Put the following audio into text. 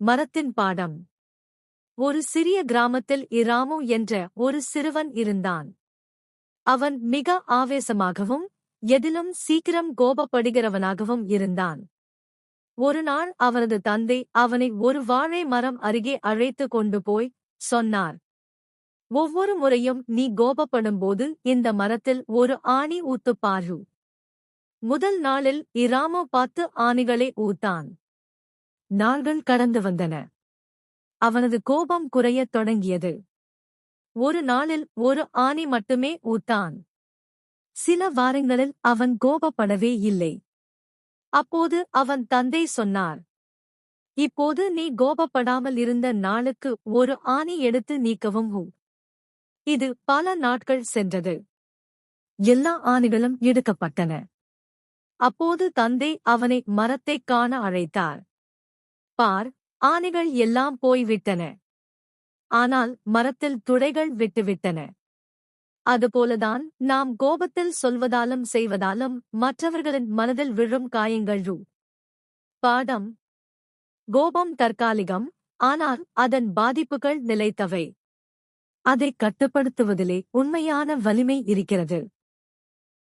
மரத்தின் பாடம். ஒரு சிறிய கிராமத்தில் இராமு என்ற ஒரு சிறுவன் இருந்தான். அவன் மிக ஆவேசமாகவும் எதிலும் சீக்கிரம் கோபப்படுகிறவனாகவும் இருந்தான். ஒரு நாள் அவனது தந்தை அவனை ஒரு வாழை மரம் அருகே அழைத்து கொண்டு போய் சொன்னார். ஒவ்வொரு முறையும் நீ கோபப்படும்போது இந்த மரத்தில் ஒரு ஆணி ஊத்துப்பாரு பாரு முதல் நாளில் இராமோ பத்து ஆணிகளை ஊத்தான். நாள்கள் கடந்து வந்தன. அவனது கோபம் குறையத் தொடங்கியது. ஒரு நாளில் ஒரு ஆணி மட்டுமே ஊத்தான் சில வாரங்களில் அவன் கோபப்படவே இல்லை. அப்போது அவன் தந்தை சொன்னார் இப்போது நீ கோபப்படாமல் இருந்த நாளுக்கு ஒரு ஆணி எடுத்து நீக்கவும் ஹூ இது பல நாட்கள் சென்றது. எல்லா ஆணிகளும் எடுக்கப்பட்டன. அப்போது தந்தை அவனை மரத்தைக் காண அழைத்தார். பார் ஆனைகள் எல்லாம் போய்விட்டன. ஆனால் மரத்தில் துடைகள் விட்டுவிட்டன. அதுபோலதான் நாம் கோபத்தில் சொல்வதாலும் செய்வதாலும் மற்றவர்களின் மனதில் விழும் காயங்கள் ரூ. பாடம். கோபம் தற்காலிகம் ஆனால் அதன் பாதிப்புகள் நிலைத்தவை. அதை கட்டுப்படுத்துவதிலே உண்மையான வலிமை இருக்கிறது.